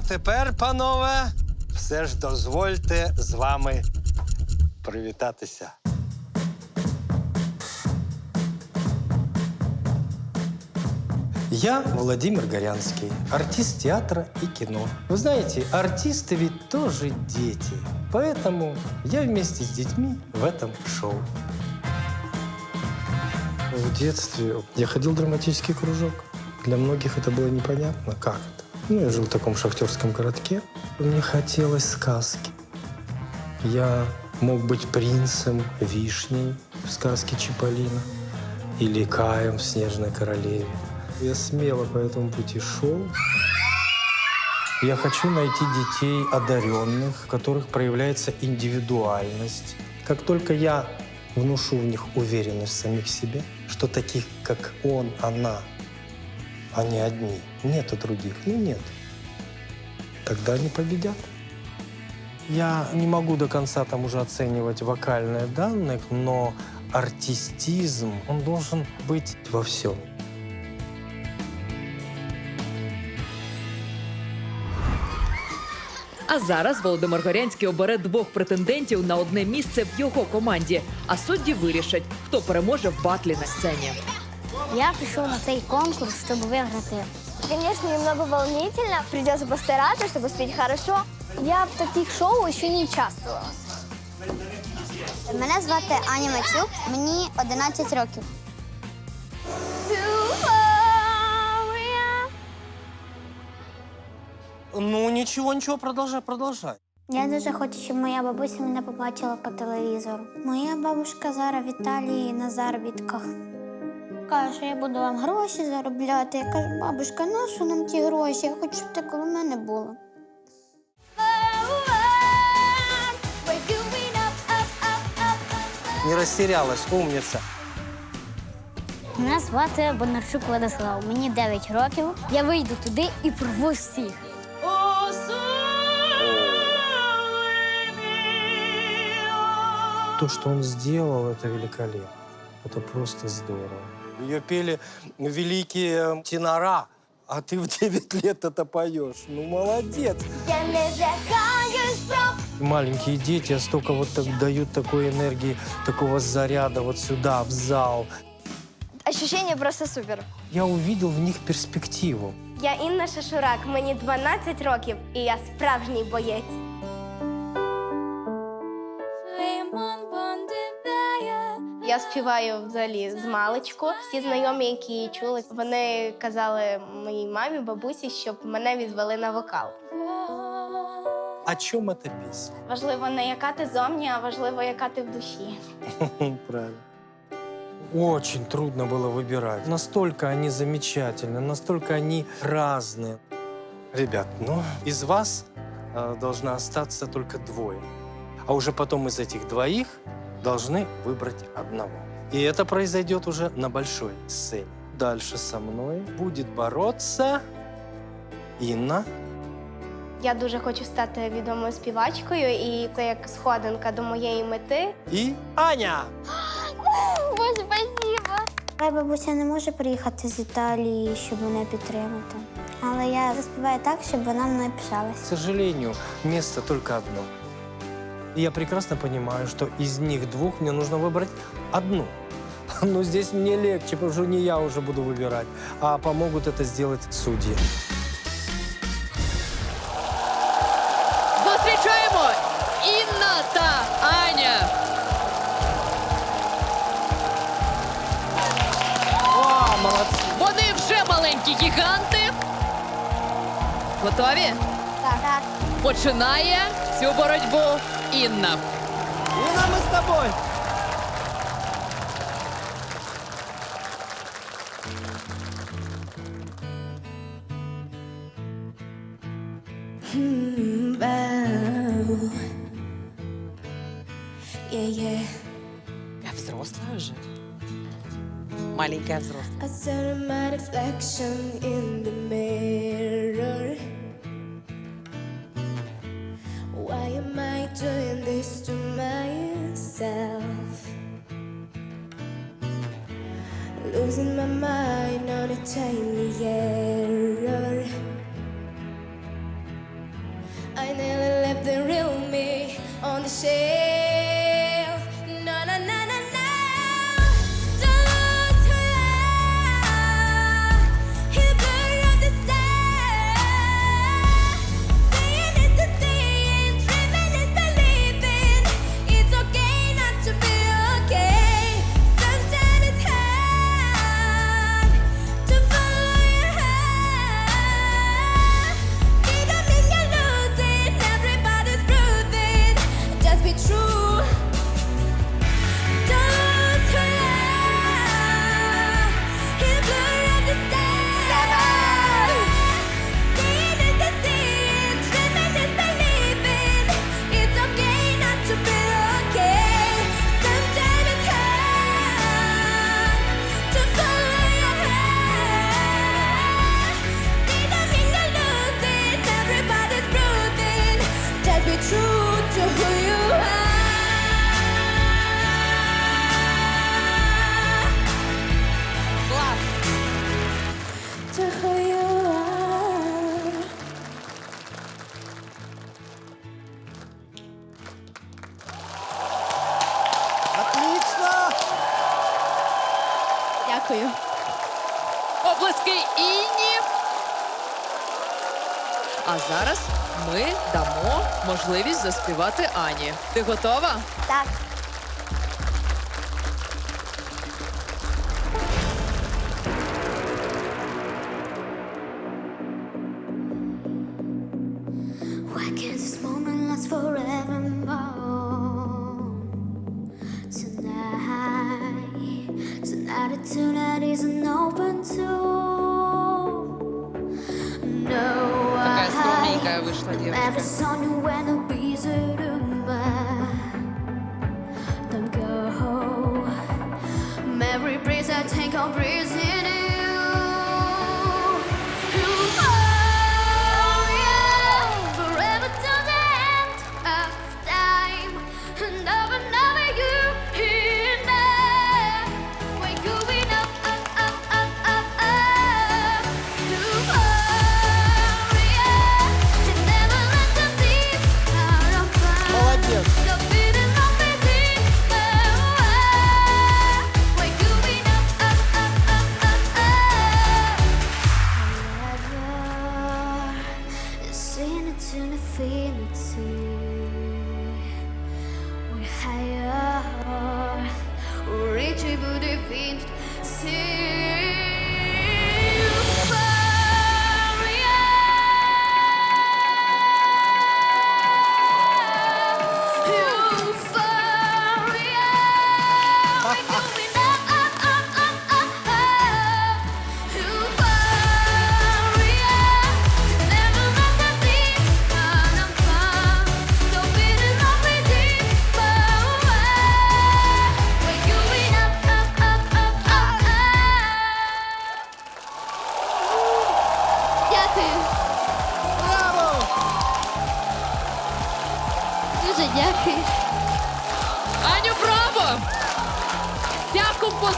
а тепер, панове, все ж дозвольте з вами привітатися. Я Владимир Горянский, артист театра и кино. Вы знаете, артисты ведь тоже дети. Поэтому я вместе с детьми в этом шоу. В детстве я ходил в драматический кружок. Для многих это было непонятно, как. Ну, я жил в таком шахтерском городке. Мне хотелось сказки. Я мог быть принцем, вишней в сказке Чиполлино или Каем в «Снежной королеве». Я смело по этому пути шел. Я хочу найти детей одаренных, в которых проявляется индивидуальность. Как только я внушу в них уверенность в самих себе, что таких, как он, она, они одни, нету других, ну нет, тогда они победят. Я не могу до конца там уже оценивать вокальные данные, но артистизм, он должен быть во всем. А зараз Володимир Горянський обере двох претендентів на одне місце в його команді. А судді вирішать, хто переможе в батлі на сцені. Я пришел на цей конкурс, чтобы выиграть. Конечно, немного волнительно. Придется постараться, чтобы спеть хорошо. Я в таких шоу еще не участвовала. Мене звати Аня Мацюк, мені 11 років. Ну, ничего, ничего, продолжай, продолжай. Я дуже хочу, щоб моя бабуся мене побачила по телевізору. Моя бабушка зараз в Італії на заробітках. Каже, я буду вам гроші заробляти. Я кажу, бабушка, на що нам ті гроші? Я хочу, щоб ти коло мене була. Не растерялась, умница. Мене звати Бондарчук Владислав. Мені 9 років. Я вийду туди і порву всіх. То, что он сделал, это великолепно. Это просто здорово. Ее пели великие тенора, а ты в 9 лет это поешь. Ну, молодец. Я не злякаюсь проб. Маленькие дети столько вот так дают такой энергии, такого заряда вот сюда, в зал. Ощущение просто супер. Я увидел в них перспективу. Я Інна Шашурак, мені 12 років, і я справжній боєць. Я співаю взагалі з маличку. Всі знайомі, які її чули, вони казали моїй мамі, бабусі, щоб мене відвели на вокал. О чем эта песня? Важливо не яка ти зовні, а важливо, яка ти в душі. Правильно. Очень трудно было выбирать. Настолько они замечательны, настолько они разные. Ребят, ну, из вас э, должна остаться только двое. А уже потом из этих двоих должны выбрать одного. И это произойдет уже на большой сцене. Дальше со мной будет бороться Инна. Я дуже хочу стати відомою співачкою, і це як сходинка до моєї мети. и Аня. Боже, спасибо! Моя бабуся не може приїхати з Італії, щоб мене підтримати. Але я заспіваю так, щоб вона мною К пишалась. сожалению, место только одно. И я прекрасно понимаю, что из них двух мне нужно выбрать одну. Но здесь мне легче, потому что не я уже буду выбирать, а помогут это сделать судьи. Зустрічаємо Інна та Аня. О, молодцы! Вони вже маленькі гіганти. Готові? Так. так. Починає цю боротьбу Інна. Инна, мы с тобой! Я взрослая уже. Маленькая взрослая. Doing this to myself? Losing my mind on a tiny error. finally left the real me on the shelf. Можливість заспівати Ані. Ти готова? Так. Would Don't go. Every breeze I take, I'll breeze in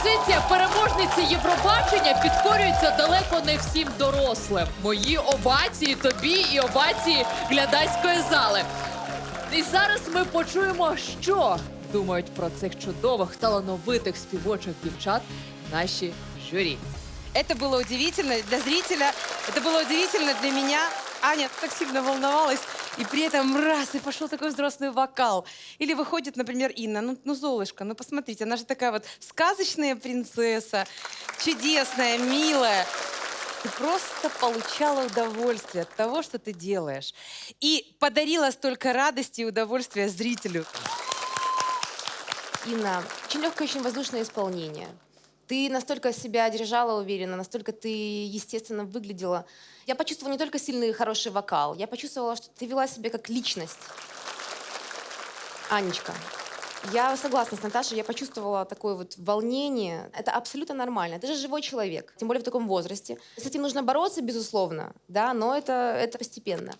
композиція переможниці Євробачення підкорюється далеко не всім дорослим. Мої овації тобі і овації глядацької зали. І зараз ми почуємо, що думають про цих чудових талановитих співочих дівчат наші журі. Это было удивительно для зрителя, это было удивительно для меня. Аня так сильно волновалась, И при этом раз, и пошел такой взрослый вокал. Или выходит, например, Инна, ну, ну Золушка, ну посмотрите, она же такая вот сказочная принцесса, чудесная, милая. Ты просто получала удовольствие от того, что ты делаешь. И подарила столько радости и удовольствия зрителю. Инна, очень легкое, очень воздушное исполнение. Ты настолько себя держала уверенно, настолько ты естественно выглядела. Я почувствовала не только сильный хороший вокал, я почувствовала, что ты вела себя как личность. Анечка, я согласна с Наташей, я почувствовала такое вот волнение. Это абсолютно нормально. Ты же живой человек, тем более в таком возрасте. С этим нужно бороться, безусловно, да, но это, это постепенно.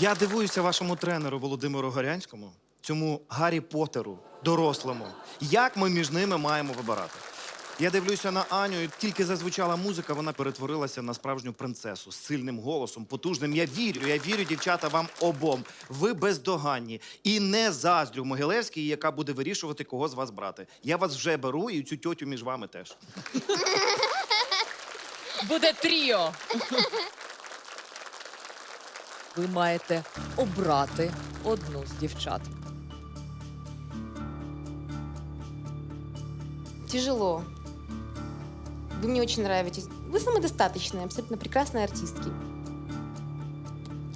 Я дивуюся вашому тренеру Володимиру Горянському, цьому Гаррі Поттеру, дорослому. Як ми між ними маємо вибирати? Я дивлюся на Аню, і тільки зазвучала музика, вона перетворилася на справжню принцесу з сильним голосом, потужним. Я вірю, я вірю, дівчата, вам обом. Ви бездоганні. І не заздрю Могилевській, яка буде вирішувати, кого з вас брати. Я вас вже беру, і цю тьотю між вами теж. Буде тріо. Ви маєте обрати одну з дівчат. Тяжело. Вы мне очень нравитесь. Вы самодостаточные, абсолютно прекрасные артистки.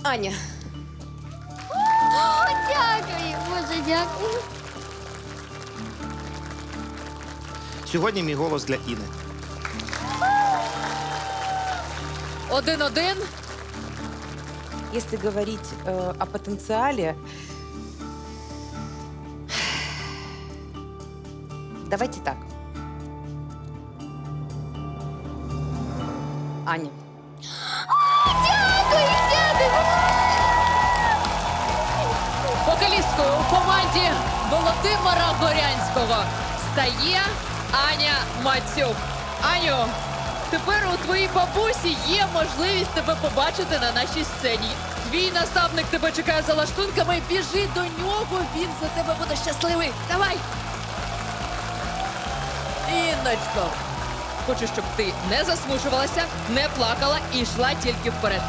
Аня. Дякую, Боже, дякую. Сьогодні мій голос для Іни. Один-один. Если говорить э, о потенциале, давайте так. Аня. Вокалісткою у команді Володимира Горянського стає Аня Мацюк. Аню, тепер у твоїй бабусі є можливість тебе побачити на нашій сцені. Твій наставник тебе чекає за лаштунками. Біжи до нього, він за тебе буде щасливий. Давай! Інночко, хочу, щоб ти не засмучувалася, не плакала і йшла тільки вперед.